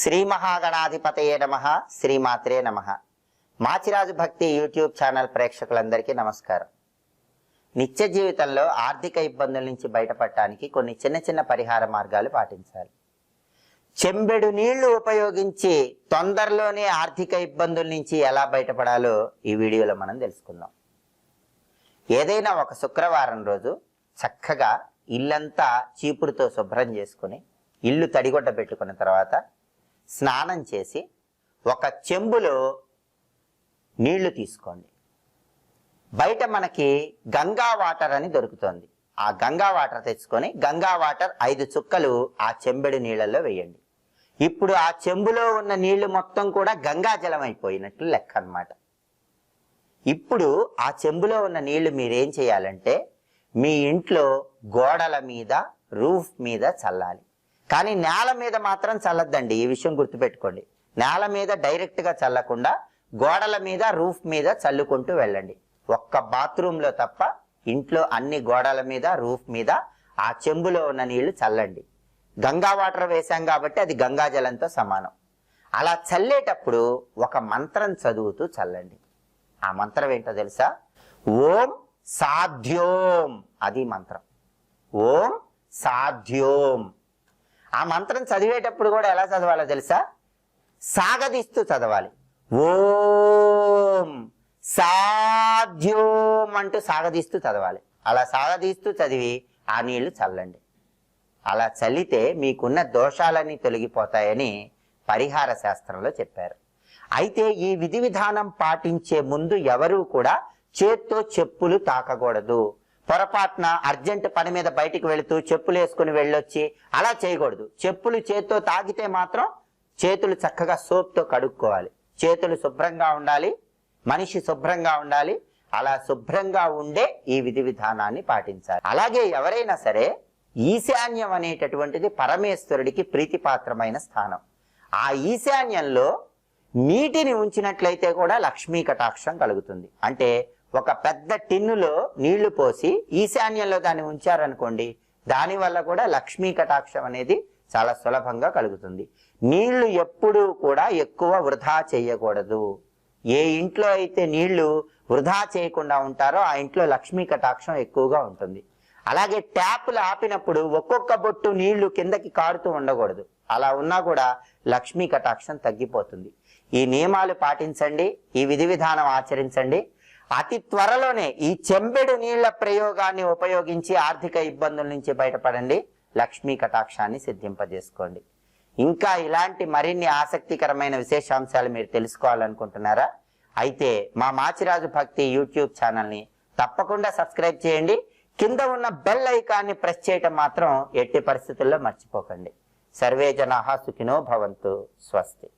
శ్రీ మహాగణాధిపతయే నమ శ్రీమాత్రే నమ. మాచిరాజు భక్తి యూట్యూబ్ ఛానల్ ప్రేక్షకులందరికీ నమస్కారం. నిత్య జీవితంలో ఆర్థిక ఇబ్బందుల నుంచి బయటపడటానికి కొన్ని చిన్న చిన్న పరిహార మార్గాలు పాటించాలి. చెంబెడు నీళ్ళు ఉపయోగించి తొందరలోనే ఆర్థిక ఇబ్బందుల నుంచి ఎలా బయటపడాలో ఈ వీడియోలో మనం తెలుసుకుందాం. ఏదైనా ఒక శుక్రవారం రోజు చక్కగా ఇల్లంతా చీపురుతో శుభ్రం చేసుకుని ఇల్లు తడిగొడ్డ పెట్టుకున్న తర్వాత స్నానం చేసి ఒక చెంబులో నీళ్ళు తీసుకోండి. బయట మనకి గంగా వాటర్ అని దొరుకుతుంది. ఆ గంగా వాటర్ తెచ్చుకొని గంగా వాటర్ ఐదు చుక్కలు ఆ చెంబెడు నీళ్ళల్లో వేయండి. ఇప్పుడు ఆ చెంబులో ఉన్న నీళ్ళు మొత్తం కూడా గంగా జలం అయిపోయినట్లు లెక్క అనమాట ఇప్పుడు ఆ చెంబులో ఉన్న నీళ్ళు మీరేం చేయాలంటే మీ ఇంట్లో గోడల మీద రూఫ్ మీద చల్లాలి. కానీ నేల మీద మాత్రం చల్లద్దండి. ఈ విషయం గుర్తుపెట్టుకోండి. నేల మీద డైరెక్ట్గా చల్లకుండా గోడల మీద రూఫ్ మీద చల్లుకుంటూ వెళ్ళండి. ఒక్క బాత్రూంలో తప్ప ఇంట్లో అన్ని గోడల మీద రూఫ్ మీద ఆ చెంబులో ఉన్న నీళ్ళు చల్లండి. గంగా వాటర్ వేశాం కాబట్టి అది గంగా జలంతో సమానం. అలా చల్లేటప్పుడు ఒక మంత్రం చదువుతూ చల్లండి. ఆ మంత్రం ఏంటో తెలుసా? ఓం సాధ్యోం అది మంత్రం. ఓం సాధ్యోం. ఆ మంత్రం చదివేటప్పుడు కూడా ఎలా చదవాలో తెలుసా? సాగదీస్తూ చదవాలి. ఓం సాధ్యోం అంటూ సాగదీస్తూ చదవాలి. అలా సాగదీస్తూ చదివి ఆ నీళ్ళు చల్లండి. అలా చల్లితే మీకున్న దోషాలన్నీ తొలగిపోతాయని పరిహార శాస్త్రంలో చెప్పారు. అయితే ఈ విధి విధానం పాటించే ముందు ఎవరూ కూడా చేత్తో చెప్పులు తాకకూడదు. పొరపాటున అర్జెంట్ పని మీద బయటికి వెళుతూ చెప్పులు వేసుకుని వెళ్ళొచ్చి అలా చేయకూడదు. చెప్పులు చేత్తో తాగితే మాత్రం చేతులు చక్కగా సోప్తో కడుక్కోవాలి. చేతులు శుభ్రంగా ఉండాలి. మనిషి శుభ్రంగా ఉండాలి. అలా శుభ్రంగా ఉండే ఈ విధి విధానాన్ని పాటించాలి. అలాగే ఎవరైనా సరే ఈశాన్యం అనేటటువంటిది పరమేశ్వరుడికి ప్రీతిపాత్రమైన స్థానం. ఆ ఈశాన్యంలో నీటిని ఉంచినట్లయితే కూడా లక్ష్మీ కటాక్షం కలుగుతుంది. అంటే ఒక పెద్ద టిన్నులో నీళ్ళు పోసి ఈశాన్యంలో దాన్ని ఉంచారనుకోండి దానివల్ల కూడా లక్ష్మీ కటాక్షం అనేది చాలా సులభంగా కలుగుతుంది. నీళ్ళు ఎప్పుడూ కూడా ఎక్కువ వృధా చేయకూడదు. ఏ ఇంట్లో అయితే నీళ్ళు వృధా చేయకుండా ఉంటారో ఆ ఇంట్లో లక్ష్మీ కటాక్షం ఎక్కువగా ఉంటుంది. అలాగే ట్యాపులు ఆపినప్పుడు ఒక్కొక్క బొట్టు నీళ్ళు కిందకి కారుతూ ఉండకూడదు. అలా ఉన్నా కూడా లక్ష్మీ కటాక్షం తగ్గిపోతుంది. ఈ నియమాలు పాటించండి ఈ విధి విధానం ఆచరించండి. అతి త్వరలోనే ఈ చెంబెడు నీళ్ళ ప్రయోగాన్ని ఉపయోగించి ఆర్థిక ఇబ్బందుల నుంచి బయటపడండి. లక్ష్మీ కటాక్షాన్ని సిద్ధింపజేసుకోండి. ఇంకా ఇలాంటి మరిన్ని ఆసక్తికరమైన విశేషాంశాలు మీరు తెలుసుకోవాలనుకుంటున్నారా? అయితే మా మాచిరాజు భక్తి యూట్యూబ్ ఛానల్ని తప్పకుండా సబ్స్క్రైబ్ చేయండి. కింద ఉన్న బెల్ ఐకాన్ని ప్రెస్ చేయటం మాత్రం ఎట్టి పరిస్థితుల్లో మర్చిపోకండి. సర్వే జనా సుఖినో భవంతు. స్వస్తి.